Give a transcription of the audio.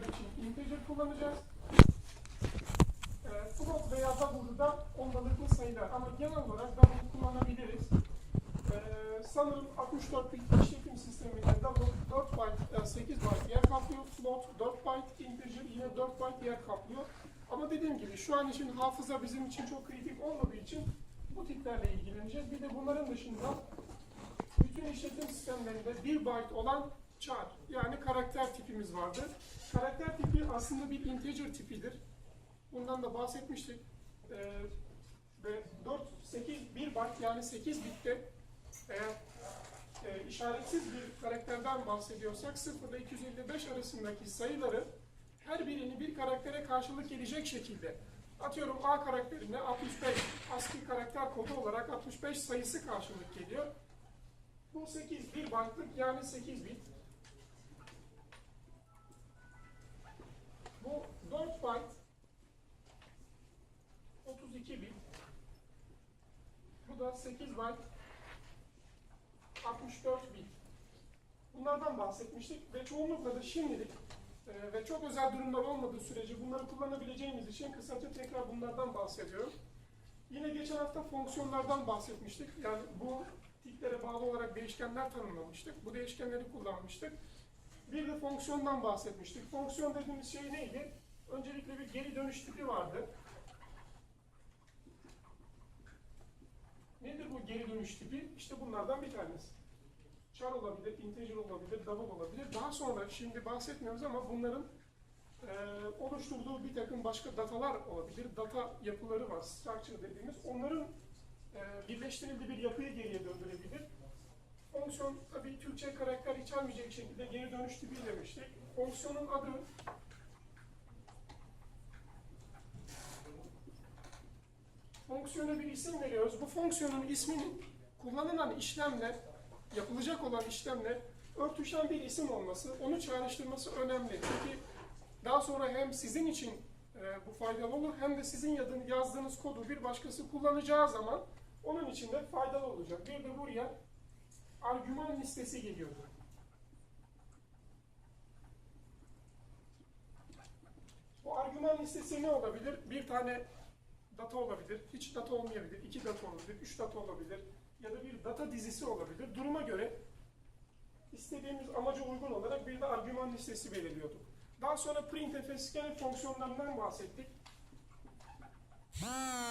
için integer kullanacağız. Ee, float veya double'da ondalıklı sayılar ama genel olarak double kullanabiliriz. Ee, sanırım 64 bit işletim sisteminde double 4 byte, e, 8 byte yer kaplıyor. Float 4 byte, integer yine 4 byte yer kaplıyor. Ama dediğim gibi şu an için hafıza bizim için çok kritik olmadığı için bu tiplerle ilgileneceğiz. Bir de bunların dışında bütün işletim sistemlerinde 1 byte olan char yani karakter tipimiz vardır. Karakter tipi aslında bir integer tipidir. Bundan da bahsetmiştik. Ee, ve 4, 8, 1 byte yani 8 bitte eğer e, işaretsiz bir karakterden bahsediyorsak 0 ile 255 arasındaki sayıları her birini bir karaktere karşılık gelecek şekilde atıyorum A karakterine 65 ASCII karakter kodu olarak 65 sayısı karşılık geliyor. Bu 8 bir byte'lık yani 8 bit. 32 bit. Bu da 8 byte 64 bit. Bunlardan bahsetmiştik ve çoğunlukla da şimdilik e, ve çok özel durumlar olmadığı sürece bunları kullanabileceğimiz için kısaca tekrar bunlardan bahsediyorum. Yine geçen hafta fonksiyonlardan bahsetmiştik. Yani bu tiplere bağlı olarak değişkenler tanımlamıştık. Bu değişkenleri kullanmıştık. Bir de fonksiyondan bahsetmiştik. Fonksiyon dediğimiz şey neydi? Öncelikle bir geri dönüş tipi vardı. Nedir bu geri dönüş tipi? İşte bunlardan bir tanesi. Char olabilir, integer olabilir, double olabilir. Daha sonra şimdi bahsetmiyoruz ama bunların e, oluşturduğu bir takım başka datalar olabilir. Data yapıları var, structure dediğimiz. Onların e, birleştirildiği bir yapıyı geriye döndürebilir. Fonksiyon tabii Türkçe karakter içermeyecek şekilde geri dönüş tipi demiştik. Fonksiyonun adı fonksiyona bir isim veriyoruz. Bu fonksiyonun isminin kullanılan işlemle, yapılacak olan işlemle örtüşen bir isim olması, onu çağrıştırması önemli. Çünkü daha sonra hem sizin için e, bu faydalı olur hem de sizin yazdığınız kodu bir başkası kullanacağı zaman onun için de faydalı olacak. Bir de buraya argüman listesi geliyordu. Bu argüman listesi ne olabilir? Bir tane data olabilir, hiç data olmayabilir, iki data olabilir, üç data olabilir ya da bir data dizisi olabilir. Duruma göre istediğimiz amaca uygun olarak bir de argüman listesi belirliyorduk. Daha sonra printf, scanf fonksiyonlarından bahsettik.